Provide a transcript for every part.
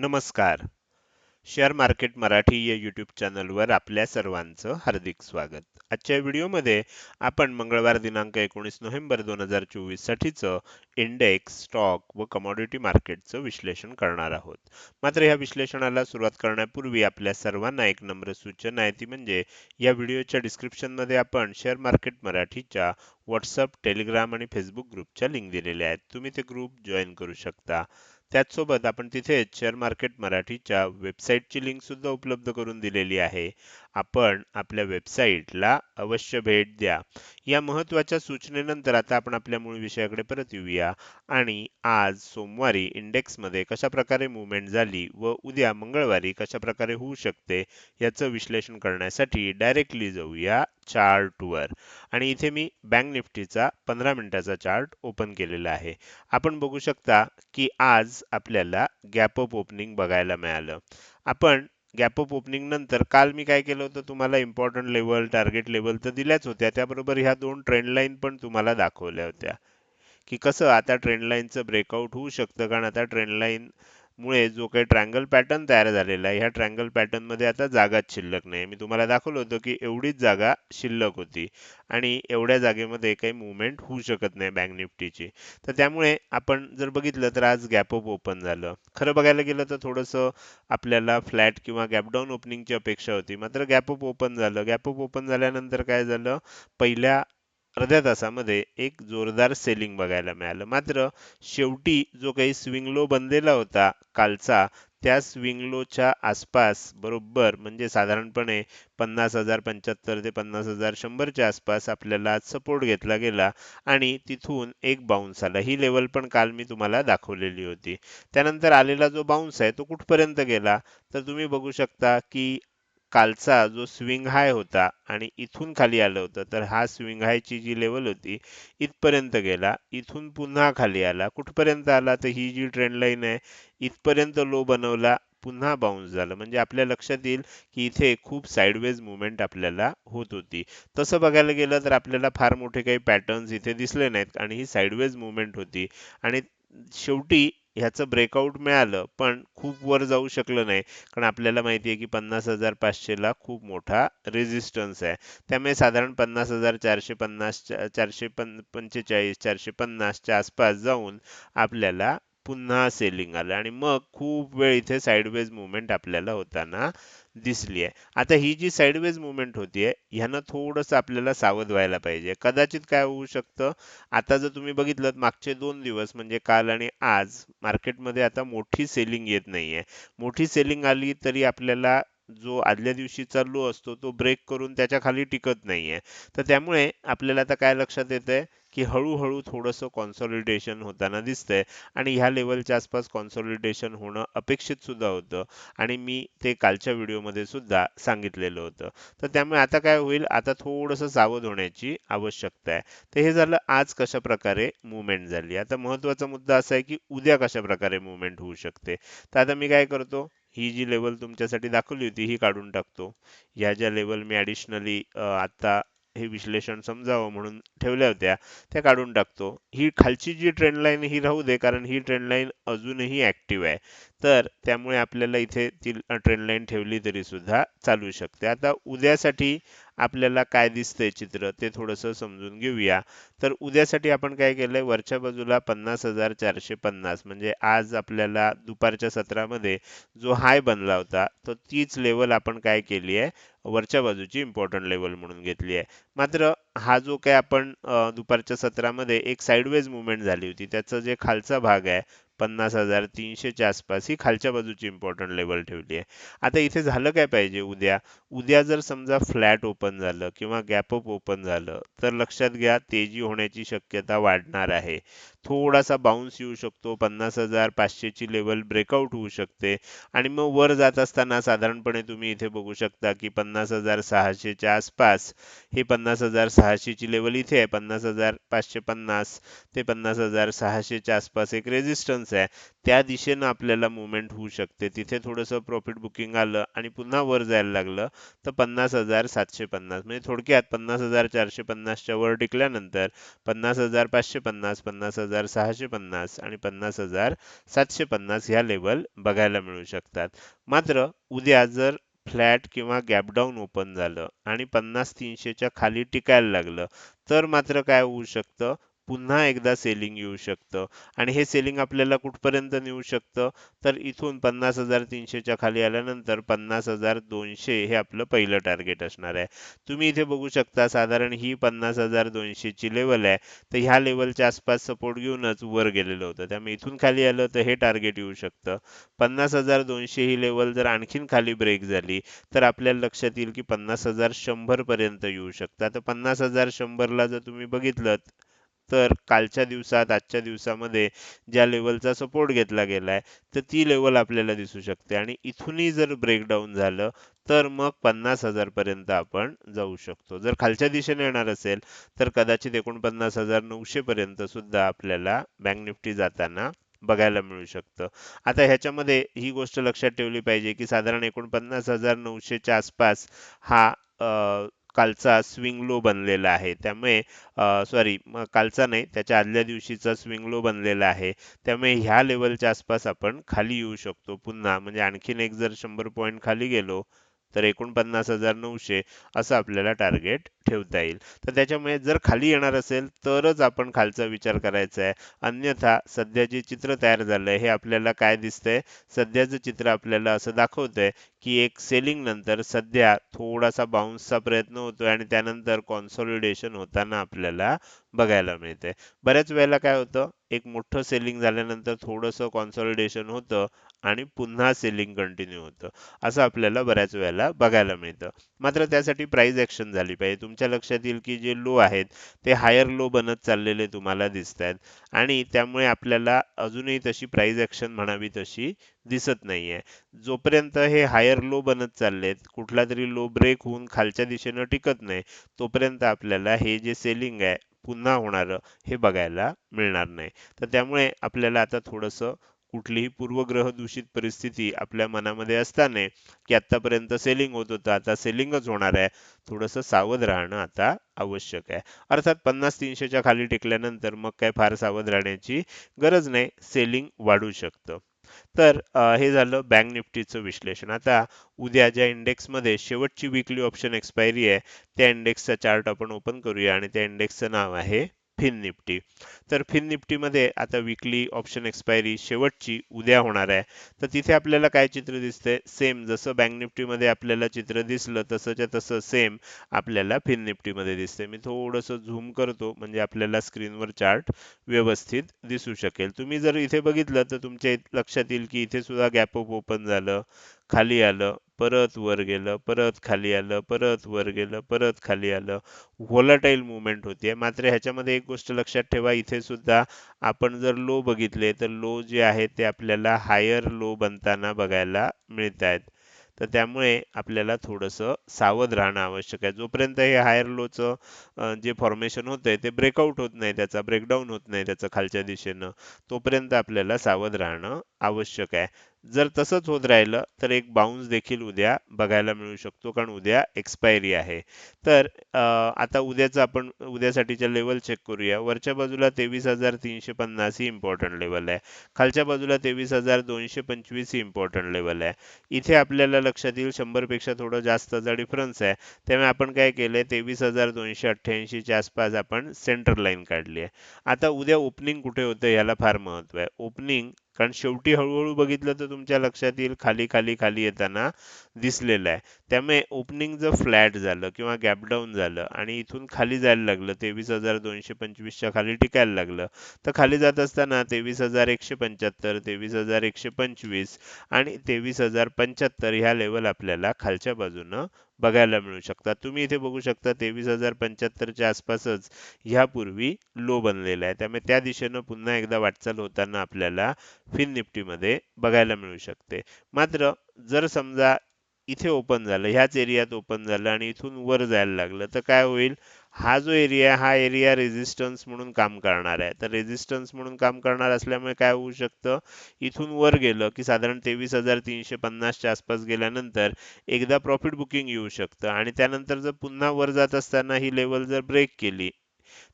नमस्कार. Share market Marathi या YouTube चॅनलवर आपल्या सर्वांचं हार्दिक स्वागत. आजच्या व्हिडिओमध्ये आपण मंगळवार दिनांक एकोणीस नोव्हेंबर दोन हजार चोवीससाठीचं इंडेक्स स्टॉक व कमॉडिटी मार्केटचं विश्लेषण करणार आहोत. मात्र या विश्लेषणाला सुरुवात करण्यापूर्वी आपल्या सर्वांना एक नम्र सूचना आहे ती म्हणजे या व्हिडिओच्या डिस्क्रिप्शनमध्ये आपण शेअर मार्केट मराठीच्या व्हॉट्सअप टेलिग्राम आणि फेसबुक ग्रुपच्या लिंक दिलेल्या आहेत. तुम्ही ते ग्रुप जॉईन करू शकता. त्याचसोबत आपण तिथे शेअर मार्केट मराठीच्या वेबसाईटची लिंक सुद्धा उपलब्ध करून दिलेली आहे. आपण आपल्या वेबसाईटला अवश्य भेट द्या. या महत्त्वाच्या सूचनेनंतर आता आपण आपल्या मूळ विषयाकडे परत येऊया. आणि आज सोमवारी इंडेक्समध्ये कशा प्रकारे मुवमेंट झाली व उद्या मंगळवारी कशा प्रकारे होऊ शकते याचं विश्लेषण करण्यासाठी डायरेक्टली जाऊया चार्टवर आणि इथे मी बँक निफ्टीचा पंधरा मिनिटाचा चार्ट ओपन केलेला आहे. आपण बघू शकता की आज आपल्याला गॅप अप ओपनिंग बघायला मिळालं. आपण गॅपअप ओपनिंग नंतर काल मी काय केलं होतं तुम्हाला इम्पॉर्टंट लेवल टार्गेट लेवल तर दिल्याच होत्या. त्याबरोबर ह्या दोन ट्रेंड लाईन पण तुम्हाला दाखवल्या होत्या. की कसं आता ट्रेंड लाईनचं ब्रेकआउट होऊ शकतं कारण आता ट्रेंड लाईन मुळे जो काही ट्रँगल पॅटर्न तयार झालेला आहे ह्या ट्रँगल पॅटर्नमध्ये आता जागाच शिल्लक नाही. मी तुम्हाला दाखवलं होतं की एवढीच जागा शिल्लक होती आणि एवढ्या जागेमध्ये काही मुवमेंट होऊ शकत नाही बँक निफ्टीची तर त्यामुळे आपण जर बघितलं तर आज गॅपअप ओपन झालं. खरं बघायला गेलं तर थोडंसं आपल्याला फ्लॅट किंवा गॅपडाऊन ओपनिंगची अपेक्षा होती. मात्र गॅपअप ओपन झालं. गॅपअप ओपन झाल्यानंतर काय झालं? पहिल्या अर्ध्या तासामध्ये एक जोरदार सेलिंग बघायला मिळालं. मात्र शेवटी जो काही स्विंग लो बनलेला होता कालचा त्या स्विंगलोच्या आसपास बरोबर म्हणजे साधारणपणे पन्नास हजार पंच्याहत्तर ते पन्नास हजार शंभरच्या आसपास आपल्याला सपोर्ट घेतला गेला आणि तिथून एक बाउन्स आला. ही लेवल पण काल मी तुम्हाला दाखवलेली होती. त्यानंतर आलेला जो बाउन्स आहे तो कुठपर्यंत गेला? तर तुम्ही बघू शकता की कालचा जो स्विंग हाय होता आणि इथून खाली आलं होतं तर हा स्विंग हायची जी लेवल होती इथपर्यंत गेला. इथून पुन्हा खाली आला. कुठपर्यंत आला? तर ही जी ट्रेंड लाईन आहे इथपर्यंत लो बनवला पुन्हा बाउन्स झालं. म्हणजे आपल्या लक्षात येईल की इथे खूप साईडवेज मुवमेंट आपल्याला होत होती. तसं बघायला गेलं तर आपल्याला फार मोठे काही पॅटर्न्स इथे दिसले नाहीत आणि ही साईडवेज मुवमेंट होती. आणि शेवटी ह्याचं ब्रेकआउट मिळालं पण खूप वर जाऊ शकलं नाही. कारण आपल्याला माहिती आहे की पन्नास हजार पाचशेला खूप मोठा रेजिस्टन्स आहे. त्यामुळे साधारण पन्नास हजार चारशे पन्नास चारशे पन पंचेचाळीस चारशे पन्नासच्या आसपास जाऊन आपल्याला पुन्हा सेलिंग आलं. आणि मग खूप वेळ इथे साईडवेज मुवमेंट आपल्याला होताना दिसली आहे आता ही जी साईडवेज मुवमेंट होतीये ह्यानं थोडंसं आपल्याला सावध व्हायला पाहिजे. कदाचित काय होऊ शकतं आता जर तुम्ही बघितलं मागचे दोन दिवस म्हणजे काल आणि आज मार्केटमध्ये आता मोठी सेलिंग येत नाहीये. मोठी सेलिंग आली तरी आपल्याला जो आदल्या दिवशी चालू असतो तो ब्रेक करून त्याच्याखाली टिकत नाहीये. तर त्यामुळे आपल्याला आता काय लक्षात येतंय? की हळूहळू थोडंसं कॉन्सॉलिडेशन होताना दिसतंय आणि ह्या लेवलच्या आसपास कॉन्सॉलिडेशन होणं अपेक्षित सुद्धा होतं. आणि मी ते कालच्या व्हिडिओमध्ये सुद्धा सांगितलेलं होतं. तर त्यामुळे आता काय होईल? आता थोडंसं सावध होण्याची आवश्यकता आहे. तर हे झालं आज कशा प्रकारे मुवमेंट झाली. आता महत्त्वाचा मुद्दा असा आहे की उद्या कशा प्रकारे मुवमेंट होऊ शकते? तर आता मी काय करतो? ही जी लेवल तुमच्यासाठी दाखवली होती ही काढून टाकतो. ह्या ज्या लेवल मी ॲडिशनली आता हे विश्लेषण समजावं म्हणून ठेवल्या होत्या त्या काढून टाकतो. ही खालची जी ट्रेंडलाईन ही राहू दे कारण ही ट्रेंडलाईन अजूनही ऍक्टिव्ह आहे. तर त्यामुळे आपल्याला इथे ती ट्रेंड लाईन ठेवली तरी सुद्धा चालू शकते. आता उद्यासाठी आपल्याला काय दिसतंय चित्र ते थोडंसं समजून घेऊया. तर उद्यासाठी आपण काय केलंय वरच्या बाजूला पन्नास हजार चारशे पन्नास म्हणजे आज आपल्याला दुपारच्या सत्रामध्ये जो हाय बनला होता तर तीच लेवल आपण काय केली आहे वरच्या बाजूची इम्पॉर्टंट लेवल म्हणून घेतली आहे. मात्र हा जो काय आपण दुपारच्या सत्रामध्ये एक साईडवेज मुवमेंट झाली होती त्याचा जे खालचा भाग आहे पन्नास हजार तीनशेच्या आसपास ही खालच्या बाजूची इम्पॉर्टंट लेवल ठेवली आहे. आता इथे झालं काय पाहिजे उद्या? उद्या जर समजा फ्लॅट ओपन झालं किंवा गॅप अप ओपन झालं तर लक्षात घ्या तेजी होण्याची शक्यता वाढणार आहे. थोडासा बाउन्स येऊ शकतो पन्नास हजार पाचशेची लेवल ब्रेकआउट होऊ शकते. आणि मग वर जात असताना साधारणपणे तुम्ही इथे बघू शकता की पन्नास हजार सहाशेच्या आसपास हे पन्नास हजार सहाशेची लेवल इथे आहे. पन्नास हजार पाचशे पन्नास ते पन्नास हजार सहाशेच्या आसपास एक रेजिस्टन्स आहे. त्या दिशेनं आपल्याला मुवमेंट होऊ शकते. तिथे थोडंसं प्रॉफिट बुकिंग आलं आणि पुन्हा वर जायला लागलं तर पन्नास हजार सातशे पन्नास. म्हणजे थोडक्यात पन्नास हजार चारशे पन्नासच्या वर टिकल्यानंतर पन्नास हजार पाचशे पन्नास पन्नास हजार सहाशे पन्नास आणि पन्नास हजार सातशे पन्नास ह्या लेवल बघायला मिळू शकतात. मात्र उद्या जर फ्लॅट किंवा गॅपडाऊन ओपन झालं आणि पन्नास तीनशेच्या खाली टिकायला लागलं तर मात्र काय होऊ शकतं? पुन्हा एकदा सेलिंग येऊ शकतं. आणि हे सेलिंग आपल्याला कुठपर्यंत नेऊ शकतं? तर इथून पन्नास हजार तीनशेच्या खाली आल्यानंतर पन्नास हजार दोनशे हे आपलं पहिलं टार्गेट असणार आहे. तुम्ही इथे बघू शकता साधारण ही पन्नास हजार दोनशेची लेवल आहे. तर ह्या लेवलच्या आसपास सपोर्ट घेऊनच वर गेलेलं होतं. त्यामुळे इथून खाली आलं तर हे टार्गेट येऊ शकतं. पन्नास हजार दोनशे ही लेवल जर आणखीन खाली ब्रेक झाली तर आपल्याला लक्षात येईल की पन्नास हजार शंभर पर्यंत येऊ शकतात तर पन्नास हजार शंभरला जर तुम्ही बघितलं तर कालच्या दिवसात आजच्या दिवसामध्ये ज्या लेवलचा सपोर्ट घेतला गेला आहे तर ती लेवल आपल्याला दिसू शकते. आणि इथूनही जर ब्रेकडाऊन झालं तर मग पन्नास हजारपर्यंत आपण जाऊ शकतो. जर खालच्या दिशेने येणार असेल तर कदाचित एकोणपन्नास हजार नऊशेपर्यंत सुद्धा आपल्याला बँक निफ्टी जाताना बघायला मिळू शकतं. आता ह्याच्यामध्ये ही गोष्ट लक्षात ठेवली पाहिजे की साधारण एकोणपन्नास हजार नऊशेच्या आसपास हा कालचा स्विंग लो बनलेला आहे. त्यामुळे सॉरी कालचा नाही त्याच्या आदल्या दिवशीचा स्विंग लो बनलेला आहे. त्यामुळे ह्या लेवलच्या आसपास आपण खाली येऊ शकतो पुन्हा. म्हणजे आणखीन एक जर शंभर पॉईंट खाली गेलो तर एकोणपन्नास हजार नऊशे असं आपल्याला टार्गेट ठेवता येईल. तर त्याच्यामुळे जर खाली येणार असेल तरच आपण खालचा विचार करायचा आहे. अन्यथा सध्या जे चित्र तयार झालंय. हे आपल्याला काय दिसतंय? सध्याचं चित्र आपल्याला असं दाखवतंय की एक सेलिंग नंतर सध्या थोडासा बाउन्सचा प्रयत्न होतोय आणि त्यानंतर कॉन्सॉलिडेशन होताना आपल्याला बघायला मिळते बऱ्याच वेळेला काय होतं? एक मोठं सेलिंग झाल्यानंतर थोडंसं कॉन्सॉलिडेशन होतं आणि पुन्हा सेलिंग कंटिन्यू होतं. असं आपल्याला बऱ्याच वेळेला बघायला मिळतं. मात्र त्यासाठी प्राइस ऍक्शन झाली पाहिजे. तुमच्या लक्षात येईल की जे लो आहेत ते हायर लो बनत चाललेले तुम्हाला दिसत आहेत आणि त्यामुळे आपल्याला अजूनही तशी प्राईज ऍक्शन म्हणावी तशी दिसत नाहीये. जोपर्यंत हे हायर लो बनत चाललेत कुठला तरी लो ब्रेक होऊन खालच्या दिशेनं टिकत नाही तोपर्यंत आपल्याला हे जे सेलिंग आहे पुन्हा होणारं हे बघायला मिळणार नाही. तर त्यामुळे आपल्याला आता थोडंसं कुठलीही पूर्वग्रह दूषित परिस्थिती आपल्या मनामध्ये असताना की आतापर्यंत सेलिंग होत होतं आता सेलिंगच होणार आहे. थोडंसं सावध राहणं आता आवश्यक आहे. अर्थात पन्नास तीनशेच्या खाली टेकल्यानंतर मग काय फार सावध राहण्याची गरज नाही. सेलिंग वाढू शकतं. तर हे झालं बँक निफ्टीचं विश्लेषण. आता उद्या ज्या इंडेक्समध्ये शेवटची विकली ऑप्शन एक्सपायरी आहे त्या इंडेक्सचा चार्ट आपण ओपन करूया आणि त्या इंडेक्सचं नाव आहे फिन निफ्टी. तर फिन निफ्टीमध्ये आता विकली ऑप्शन एक्सपायरी शेवटची उद्या होणार आहे. तर तिथे आपल्याला काय चित्र दिसतंय? सेम जसं बँक निफ्टीमध्ये आपल्याला चित्र दिसलं तसंच्या तसं सेम आपल्याला फिन निफ्टीमध्ये दिसते मी थोडंसं झूम करतो म्हणजे आपल्याला स्क्रीनवर चार्ट व्यवस्थित दिसू शकेल. तुम्ही जर इथे बघितलं तर तुमच्या लक्षात येईल की इथे सुद्धा गॅप अप ओपन झालं खाली आलं परत वर गेलं परत खाली आलं परत वर गेलं परत खाली आलं. व्होलाटाईल मुवमेंट होते मात्र ह्याच्यामध्ये एक गोष्ट लक्षात ठेवा. इथे सुद्धा आपण जर लो बघितले तर लो जे आहे ते आपल्याला हायर लो बनताना बघायला मिळत आहेत. तर त्यामुळे आपल्याला थोडंसं सावध राहणं आवश्यक आहे. जोपर्यंत हे हायर लोचं जे फॉर्मेशन होतंय ते ब्रेकआउट होत नाही त्याचा ब्रेकडाऊन होत नाही त्याचं खालच्या दिशेनं तोपर्यंत आपल्याला सावध राहणं आवश्यक आहे. जर तसंच होत राहिलं तर एक बाउन्स देखील उद्या बघायला मिळू शकतो कारण उद्या एक्सपायरी आहे. तर आता उद्याचं आपण उद्यासाठीच्या लेवल चेक करूया. वरच्या बाजूला तेवीस हजार तीनशे पन्नास ही इम्पॉर्टंट लेवल आहे. खालच्या बाजूला तेवीस हजार दोनशे पंचवीस ही इम्पॉर्टंट लेवल आहे. इथे आपल्याला लक्षात येईल शंभरपेक्षा थोडं जास्तचा डिफरन्स आहे त्यामुळे आपण काय केलंय तेवीस हजार दोनशे अठ्ठ्याऐंशीच्या आसपास आपण सेंटर लाईन काढली आहे. आता उद्या ओपनिंग कुठे होतं याला फार महत्त्व आहे. ओपनिंग कारण शेवटी हळूहळू बघितलं तर तुमच्या लक्षात येईल खाली खाली खाली येताना दिसलेलं आहे. त्यामुळे ओपनिंग जर फ्लॅट झालं किंवा गॅपडाऊन झालं आणि इथून खाली जायला लागलं तेवीस हजार दोनशे पंचवीसच्या खाली टिकायला लागलं तर खाली जात असताना तेवीस हजार एकशे पंच्याहत्तर तेवीस हजार एकशे पंचवीस आणि तेवीस हजार पंच्याहत्तर ह्या लेवल आपल्याला खालच्या बाजूनं बघायला मिळू शकतात. तुम्ही इथे बघू शकता तेवीस हजार पंच्याहत्तरच्या आसपासच ह्यापूर्वी लो बनलेला आहे. त्यामुळे त्या दिशेनं पुन्हा एकदा वाटचाल होताना आपल्याला फिन निफ्टीमध्ये बघायला मिळू शकते. मात्र जर समजा इथे ओपन झालं ह्याच एरियात ओपन झालं आणि इथून वर जायला लागलं तर काय होईल? हा जो एरिया हा एरिया रेझिस्टन्स म्हणून काम करणार आहे. तर रेझिस्टन्स म्हणून काम करणार असल्यामुळे काय होऊ शकतं? इथून वर गेलं की साधारण तेवीस हजार तीनशे पन्नासच्या आसपास गेल्यानंतर एकदा प्रॉफिट बुकिंग येऊ शकतं. आणि त्यानंतर जर पुन्हा वर जात असताना ही लेवल जर ब्रेक केली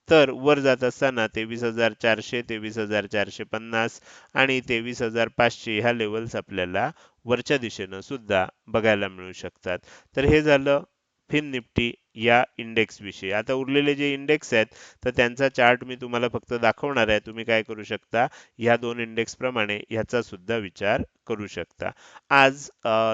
तर वर जात असताना तेवीस हजार चारशे तेवीस हजार चारशे पन्नास आणि तेवीस हजार पाचशे ह्या लेवल्स आपल्याला वरच्या दिशेनं सुद्धा बघायला मिळू शकतात. तर हे झालं फिन निफ्टी या इंडेक्स विषयी. आता उरलेले जे इंडेक्स आहेत तर त्यांचा चार्ट मी तुम्हाला फक्त दाखवणार आहे. तुम्ही काय करू शकता? या दोन इंडेक्सप्रमाणे ह्याचा सुद्धा विचार करू शकता. आज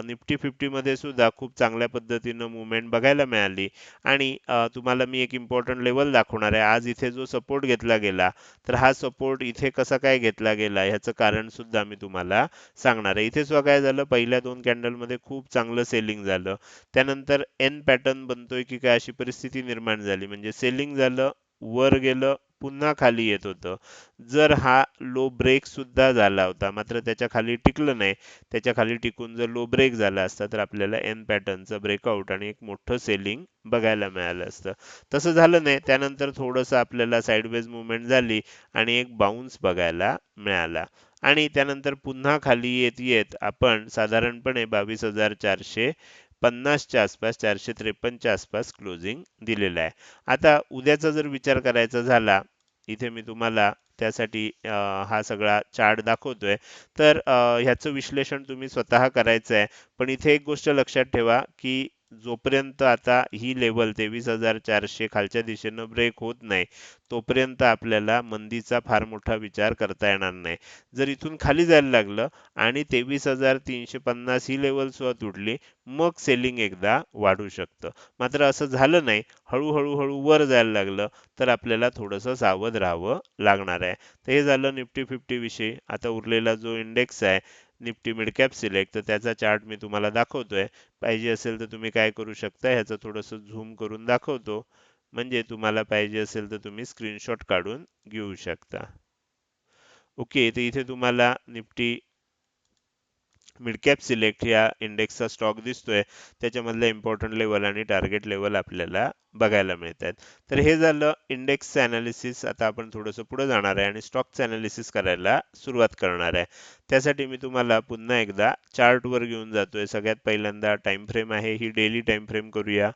निफ्टी फिफ्टीमध्ये सुद्धा खूप चांगल्या पद्धतीनं मुवमेंट बघायला मिळाली. आणि तुम्हाला मी एक इम्पॉर्टंट लेवल दाखवणार आहे. आज इथे जो सपोर्ट घेतला गेला तर हा सपोर्ट इथे कसा काय घेतला गेला ह्याचं कारण सुद्धा मी तुम्हाला सांगणार आहे. इथे सुद्धा काय झालं पहिल्या दोन कॅन्डलमध्ये खूप चांगलं सेलिंग झालं. त्यानंतर एन पॅटर्न बनतोय की काय अशी परिस्थिती निर्माण झाली. म्हणजे सेलिंग झालं वर गेलं पुन्हा खाली येत होतं. जर हा लो ब्रेक सुद्धा झाला होता मात्र त्याच्याखाली टिकलं नाही. त्याच्याखाली टिकून जर लो ब्रेक झाला असता तर आपल्याला एन पॅटर्नचं ब्रेकआउट आणि एक मोठं सेलिंग बघायला मिळालं असतं. तसं झालं नाही. त्यानंतर थोडंसं आपल्याला साईडवेज मुवमेंट झाली आणि एक बाउन्स बघायला मिळाला. आणि त्यानंतर पुन्हा खाली येत येत आपण साधारणपणे बावीस हजार चारशे पन्नासच्या आसपास चारशे त्रेपन्नच्या आसपास क्लोजिंग दिलेलं आहे. आता उद्याचा जर विचार करायचा झाला इथे मी तुम्हाला त्यासाठी हा सगळा चार्ट दाखवतोय. तर ह्याचं विश्लेषण तुम्ही स्वतः करायचं आहे पण इथे एक गोष्ट लक्षात ठेवा की जोपर्यंत आता ही लेवल तेवीस हजार चारशे खालच्या दिशेनं ब्रेक होत नाही तोपर्यंत आपल्याला मंदीचा फार मोठा विचार करता येणार नाही. जर इथून खाली जायला लागलं आणि तेवीस हजार तीनशे पन्नास ही लेवल सुद्धा तुटली मग सेलिंग एकदा वाढू शकतं. मात्र असं झालं नाही हळूहळू हळू वर जायला लागलं तर आपल्याला थोडंसं सावध राहावं लागणार आहे. तर हे झालं निफ्टी फिफ्टी विषयी आता उरलेला जो इंडेक्स आहे निफ्टी मिड कॅप सिलेक्ट तर त्याचा चार्ट मी तुम्हाला दाखवतोय. पाहिजे असेल तर तुम्ही काय करू शकता ह्याचं थोडंसं झूम करून दाखवतो. म्हणजे तुम्हाला पाहिजे असेल तर तुम्ही स्क्रीनशॉट काढून घेऊ शकता. ओके तर इथे तुम्हाला निफ्टी मिडकॅप सिलेक्ट या इंडेक्सचा स्टॉक दिसतोय. त्याच्यामधलं इम्पॉर्टंट लेवल आणि टार्गेट लेवल आपल्याला बघायला मिळत आहेत तर हे झालं इंडेक्सचं अनालिसिस आता आपण थोडंसं पुढे जाणार आहे आणि स्टॉकचं अनालिसिस करायला सुरुवात करणार आहे. त्यासाठी मी तुम्हाला पुन्हा एकदा चार्टवर घेऊन जातोय. सगळ्यात पहिल्यांदा टाइम फ्रेम आहे. ही डेली टाइम फ्रेम करूया.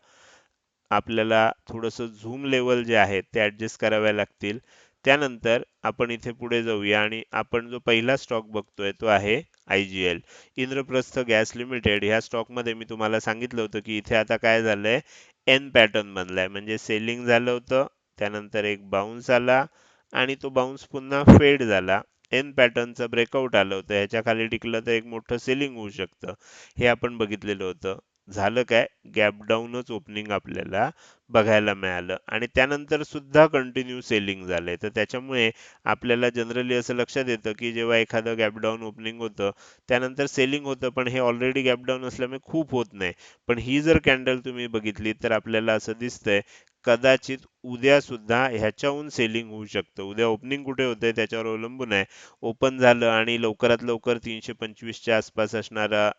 आपल्याला थोडंसं झूम लेवल जे आहे ते ॲडजस्ट कराव्या लागतील. त्यानंतर आपण इथे पुढे जाऊया आणि आपण जो पहिला स्टॉक बघतोय तो आहे आयजीएल इंद्रप्रस्थ गॅस लिमिटेड. ह्या स्टॉकमध्ये मी तुम्हाला सांगितलं होतं की इथे आता काय झालंय? एन पॅटर्न बनलाय. म्हणजे सेलिंग झालं होतं त्यानंतर एक बाउन्स आला आणि तो बाउन्स पुन्हा फेड झाला. एन पॅटर्नचं ब्रेकआउट आलं होतं. ह्याच्या खाली टिकलं तर एक मोठं सेलिंग होऊ शकतं. हे आपण बघितलेलं होतं. झालं काय? गॅप डाऊनच ओपनिंग आपल्याला बघायला मिळालं. आणि त्यानंतर सुद्धा कंटिन्यू सेलिंग झालंय. तर त्याच्यामुळे आपल्याला जनरली असं लक्षात येतं की जेव्हा एखादं गॅपडाऊन ओपनिंग होतं त्यानंतर सेलिंग होतं पण हे ऑलरेडी गॅपडाऊन असल्यामुळे खूप होत नाही. पण ही जर कॅन्डल तुम्ही बघितली तर आपल्याला असं दिसतंय कदाचित उद्या सुद्धा ह्याच्याहून सेलिंग होऊ शकतं. उद्या ओपनिंग कुठे होतंय त्याच्यावर अवलंबून आहे. ओपन झालं आणि लवकरात लवकर तीनशे पंचवीसच्या आसपास असणारा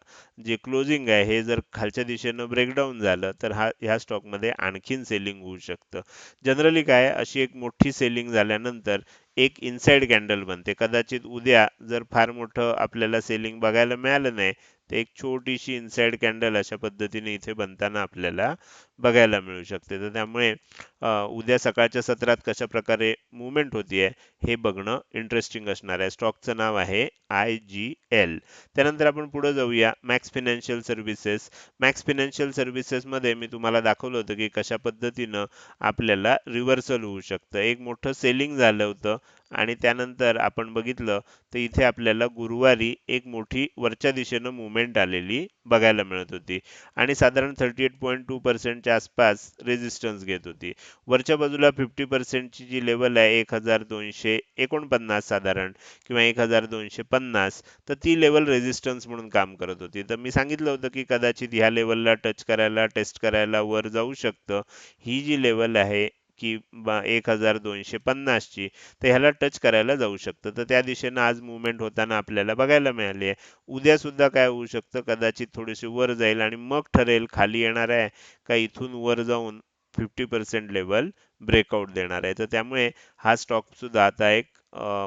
जे क्लोजिंग आहे हे जर खालच्या दिशेनं ब्रेकडाऊन झालं तर हा ह्या स्टॉकमध्ये आणखीन सेलिंग होऊ शकतं. जनरली काय अशी एक मोठी सेलिंग झाल्यानंतर एक इनसाइड कॅन्डल बनते. कदाचित उद्या जर फार मोठं आपल्याला सेलिंग बघायला मिळालं नाही तर एक छोटीशी इनसाइड कॅन्डल अशा पद्धतीने इथे बनताना आपल्याला बघायला मिळू शकते. तर त्यामुळे उद्या सकाळच्या सत्रात कशा प्रकारे मुवमेंट होतीये हे बघणं इंटरेस्टिंग असणार आहे. स्टॉकचं नाव आहे आय जी एल त्यानंतर आपण पुढे जाऊया. Max Financial Services Max Financial Services मध्ये मी तुम्हाला दाखवलं होतं की कशा पद्धतीनं आपल्याला रिव्हर्सल होऊ शकतं. एक मोठं सेलिंग झालं होतं आणि त्यानंतर आपण बघितलं तर इथे आपल्याला गुरुवारी एक मोठी वरच्या दिशेनं मुवमेंट आलेली बघायला मिळत होती. आणि साधारण thirty eight point two percent पर्सेंटच्या आसपास रेजिस्टन्स घेत होती. वरच्या बाजूला फिफ्टी पर्सेंटची जी लेवल आहे एक हजार दोनशे एकोणपन्नास साधारण किंवा एक हजार दोनशे पन्नास तर ती लेवल रेजिस्टन्स म्हणून काम करत होती. तर मी सांगितलं होतं की कदाचित ह्या लेवलला टच करायला टेस्ट करायला वर जाऊ शकतं. ही जी लेवल आहे की एक हजार दोनशे पन्नासची तर ह्याला टच करायला जाऊ शकतं. तर त्या दिशेनं आज मुवमेंट होताना आपल्याला बघायला मिळाली आहे उद्या सुद्धा काय होऊ शकतं? कदाचित थोडीशी वर जाईल आणि मग ठरेल. खाली येणार आहे का इथून वर जाऊन फिफ्टी पर्सेंट लेवल ब्रेकआउट देणार आहे. तर त्यामुळे हा स्टॉक सुद्धा आता एक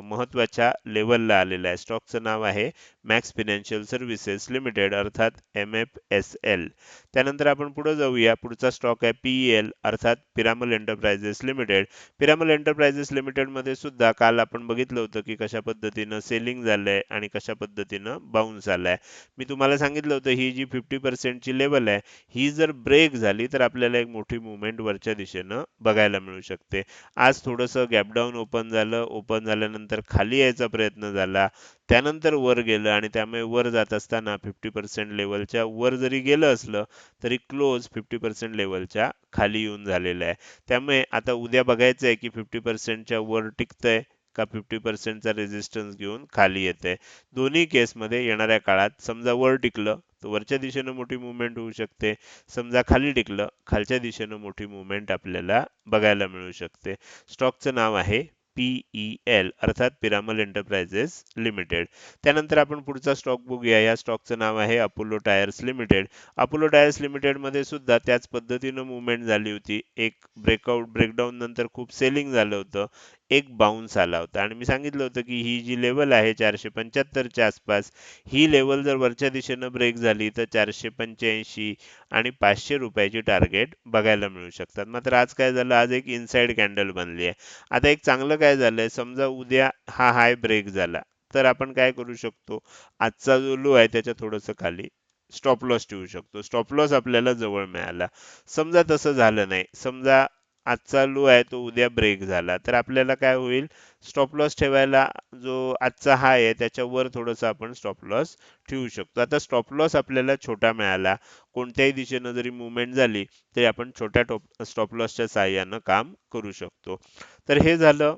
महत्त्वाच्या लेवलला आलेला आहे. स्टॉकचं नाव आहे मॅक्स फिनान्शियल सर्व्हिसेस लिमिटेड अर्थात एम एफ एस एल त्यानंतर आपण पुढे जाऊया. पुढचा स्टॉक आहे पी एल अर्थात Piramal Enterprises Limited Piramal Enterprises लिमिटेडमध्ये सुद्धा काल आपण बघितलं होतं की कशा पद्धतीनं सेलिंग झालंय आणि कशा पद्धतीनं बाउन्स आलाय. मी तुम्हाला सांगितलं होतं ही जी फिफ्टी पर्सेंटची लेवल आहे ही जर ब्रेक झाली तर आपल्याला एक मोठी मुवमेंट वरच्या दिशेनं बघायला मिळू शकते. आज थोडंसं गॅपडाऊन ओपन झालं. ओपन झाल्यानंतर खाली यायचा प्रयत्न झाला. त्यानंतर वर गेलं आणि त्यामुळे वर जात असताना फिफ्टी पर्सेंट लेवलच्या वर जरी गेलं असलं तरी क्लोज फिफ्टी पर्सेंट लेवलच्या खाली येऊन झालेलं आहे. त्यामुळे आता उद्या बघायचं आहे की फिफ्टी पर्सेंटच्या वर टिकतंय. का फिफ्टी पर्सेंटचा रेजिस्टन्स घेऊन खाली येते. दोन्ही केसमध्ये येणाऱ्या काळात समजा वर टिकलं तर वरच्या दिशेनं मोठी मुवमेंट होऊ शकते. समजा खाली टिकलं खालच्या दिशेनं मोठी मुवमेंट आपल्याला बघायला मिळू शकते. स्टॉकचं नाव आहे पीईएल अर्थात पिरामल एंटरप्राइजेस लिमिटेड. त्यानंतर आपण पुढचा स्टॉक बघूया. या स्टॉकचं नाव आहे Apollo Tyres Limited. Apollo Tyres लिमिटेडमध्ये सुद्धा त्याच पद्धतीनं मुवमेंट झाली होती. एक ब्रेकआउट ब्रेकडाऊन नंतर खूप सेलिंग झालं होतं. एक बाउन्स आला होता. आणि मी सांगितलं होतं की ही जी लेवल आहे चारशे पंच्याहत्तरच्या आसपास ही लेवल जर वरच्या दिशेनं ब्रेक झाली तर चारशे पंच्याऐंशी आणि पाचशे रुपयाची टार्गेट बघायला मिळू शकतात. मात्र आज काय झालं? आज एक इनसाइड कॅन्डल बनली आहे. आता एक चांगलं काय झालंय? समजा उद्या हा हाय ब्रेक झाला तर आपण काय करू शकतो? आजचा जो लो आहे त्याच्या थोडंसं खाली स्टॉप लॉस ठेवू शकतो. स्टॉप लॉस आपल्याला जवळ मिळाला. समजा तसं झालं नाही. समजा आजचा लो आहे तो उद्या ब्रेक झाला. तर आपल्याला काय होईल? स्टॉप लॉस ठेवायला जो आजचा हाय आहे त्याच्यावर थोडंसं आपण स्टॉप लॉस ठेवू शकतो. आता स्टॉप लॉस आपल्याला छोटा मिळाला. कोणत्याही दिशेनं जरी मुवमेंट झाली तरी आपण छोट्या टॉप स्टॉप लॉसच्या साह्यानं काम करू शकतो. तर हे झालं.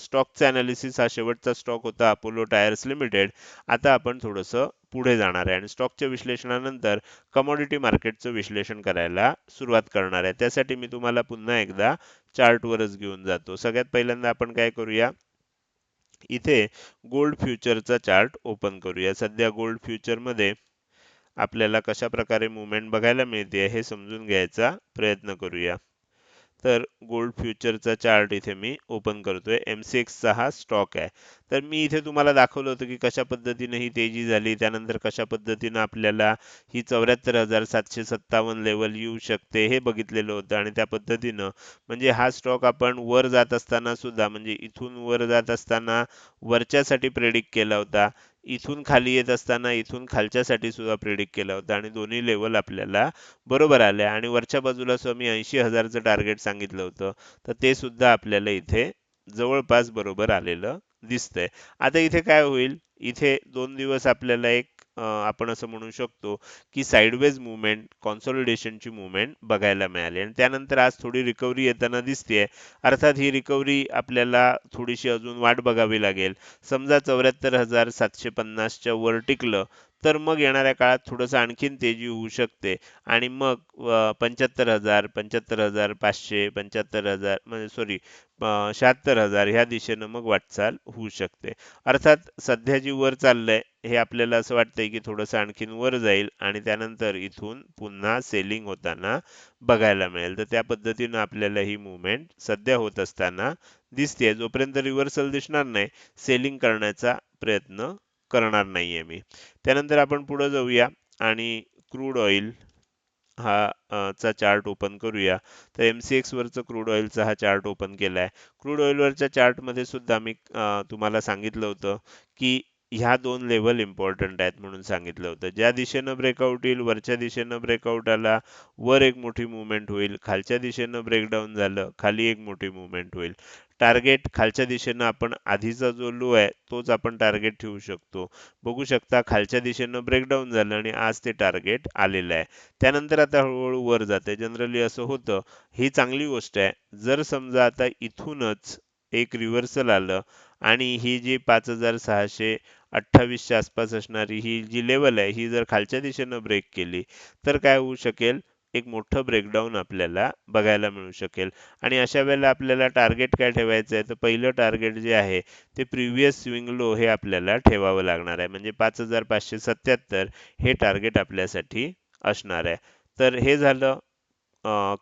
स्टॉकचा अनालिसिस हा शेवटचा स्टॉक होता अपोलो टायर्स लिमिटेड आता आपण थोडंसं पुढे जाणार आहे आणि स्टॉकच्या विश्लेषणानंतर कमॉडिटी मार्केटचं विश्लेषण करायला सुरुवात करणार आहे. त्यासाठी मी तुम्हाला पुन्हा एकदा चार्टवरच घेऊन जातो. सगळ्यात पहिल्यांदा आपण काय करूया? इथे गोल्ड फ्युचरचा चार्ट ओपन करूया. सध्या गोल्ड फ्युचरमध्ये आपल्याला कशा प्रकारे मुवमेंट बघायला मिळते हे समजून घ्यायचा प्रयत्न करूया. तर गोल्ड फ्युचरचा चार्ट इथे मी ओपन करतोय. एम सी एक्सचा हा स्टॉक आहे. तर मी इथे तुम्हाला दाखवलं होतं की कशा पद्धतीने ही तेजी झाली. त्यानंतर कशा पद्धतीनं आपल्याला ही चौऱ्याहत्तर हजार सातशे सत्तावन्न लेवल येऊ शकते हे बघितलेलं होतं आणि त्या पद्धतीनं म्हणजे हा स्टॉक आपण वर जात असताना सुद्धा म्हणजे इथून वर जात असताना वरच्यासाठी प्रेडिक्ट केला होता. इथून खाली येत असताना इथून खालच्यासाठी सुद्धा प्रिडिक्ट केला होता आणि दोन्ही लेवल आपल्याला बरोबर आल्या आणि वरच्या बाजूला सुद्धा मी ऐंशी हजारचं टार्गेट सांगितलं होतं. तर ते सुद्धा आपल्याला इथे जवळपास बरोबर आलेलं दिसतंय. आता इथे काय होईल? इथे दोन दिवस आपल्याला एक आपण असं म्हणू शकतो की साईडवेज मुवमेंट कॉन्सॉलिडेशनची मुवमेंट बघायला मिळाली. आणि त्यानंतर आज थोडी रिकव्हरी येताना दिसते अर्थात ही रिकव्हरी आपल्याला थोडीशी अजून वाट बघावी लागेल. समजा चौऱ्याहत्तर हजार सातशे पन्नासच्या वर टिकलं तर मग येणाऱ्या काळात थोडंसं आणखीन तेजी होऊ शकते. आणि मग पंच्याहत्तर हजार पंच्याहत्तर हजार पाचशे पंच्याहत्तर हजार म्हणजे सॉरी शहात्तर हजार ह्या दिशेनं मग वाटचाल होऊ शकते. अर्थात सध्या जी वर चाललंय हे आपल्याला असं वाटतंय की थोडंसं आणखीन वर जाईल आणि त्यानंतर इथून पुन्हा सेलिंग होताना बघायला मिळेल. तर त्या पद्धतीनं आपल्याला ही मुवमेंट सध्या होत असताना दिसते जोपर्यंत रिव्हर्सल दिसणार नाही सेलिंग करण्याचा प्रयत्न करणार नाहीये मी. त्यानंतर आपण पुढे जाऊया आणि क्रूड ऑइल हा चा चार्ट ओपन करूया. तर एम सी एक्सवरचं क्रूड ऑइलचा हा चार्ट ओपन केला आहे क्रूड ऑइलवरच्या चार्टमध्ये सुद्धा मी तुम्हाला सांगितलं होतं की ह्या दोन लेवल इम्पॉर्टंट आहेत म्हणून सांगितलं होतं. ज्या दिशेनं ब्रेकआउट येईल वरच्या दिशेनं ब्रेकआउट आला वर एक मोठी मुवमेंट होईल. खालच्या दिशेनं ब्रेकडाऊन झालं खाली एक मोठी मुवमेंट होईल. टार्गेट खालच्या दिशेनं आपण आधीचा जो लो आहे तोच आपण टार्गेट ठेवू शकतो. बघू शकता खालच्या दिशेनं ब्रेकडाऊन झालं आणि आज ते टार्गेट आलेलं आहे. त्यानंतर आता हळूहळू वर जाते. जनरली असं होतं. ही चांगली गोष्ट आहे. जर समजा आता इथूनच एक रिव्हर्सल आलं आणि ही जी पाच हजार सहाशे अठ्ठावीसच्या आसपास असणारी ही जी लेवल आहे ही जर खालच्या दिशेनं ब्रेक केली तर काय होऊ शकेल? एक मोठं ब्रेकडाऊन आपल्याला बघायला मिळू शकेल. आणि अशा वेळेला आपल्याला टार्गेट काय ठेवायचं आहे तर पहिलं टार्गेट जे आहे ते प्रिव्हियस स्विंग लो हे आपल्याला ठेवावं लागणार आहे. म्हणजे पाच हजार पाचशे सत्याहत्तर हे टार्गेट आपल्यासाठी असणार आहे. तर हे झालं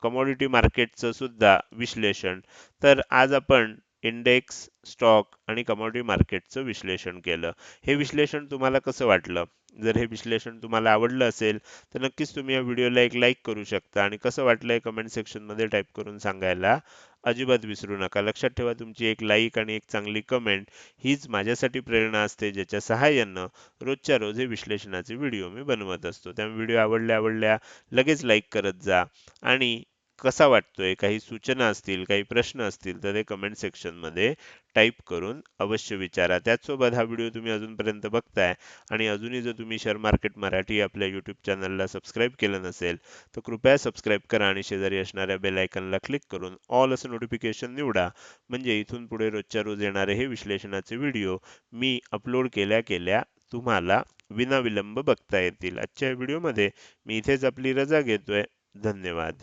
कमोडिटी मार्केटचं सुद्धा विश्लेषण. तर आज आपण इंडेक्स स्टॉक आणि कमोडिटी मार्केटचं विश्लेषण केलं. हे विश्लेषण तुम्हाला कसं वाटलं? जर हे विश्लेषण तुम्हाला आवडलं असेल तर नक्कीच तुम्ही या व्हिडिओला एक लाईक करू शकता. आणि कसं वाटलंय कमेंट सेक्शनमध्ये टाईप करून सांगायला अजिबात विसरू नका. लक्षात ठेवा तुमची एक लाईक आणि एक चांगली कमेंट हीच माझ्यासाठी प्रेरणा असते ज्याच्या सहाय्यानं रोजच्या रोज हे विश्लेषणाचे व्हिडिओ मी बनवत असतो. त्यामुळे व्हिडिओ आवडल्या आवडल्या लगेच लाईक करत जा. आणि कसा वाटतोय? काही सूचना असतील काही प्रश्न असतील तर ते कमेंट सेक्शनमध्ये टाईप करून अवश्य विचारा. त्याचसोबत हा व्हिडिओ तुम्ही अजूनपर्यंत बघताय आणि अजूनही जर तुम्ही शेअर मार्केट मराठी आपल्या यूट्यूब चॅनलला सबस्क्राईब केलं नसेल तर कृपया सबस्क्राईब करा आणि शेजारी असणाऱ्या बेल आयकनला क्लिक करून ऑल असं नोटिफिकेशन निवडा. म्हणजे इथून पुढे रोजच्या रोज येणारे हे विश्लेषणाचे व्हिडिओ मी अपलोड केल्या केल्या तुम्हाला विनाविलंब बघता येतील. आजच्या व्हिडिओमध्ये मी इथेच आपली रजा घेतोय. धन्यवाद.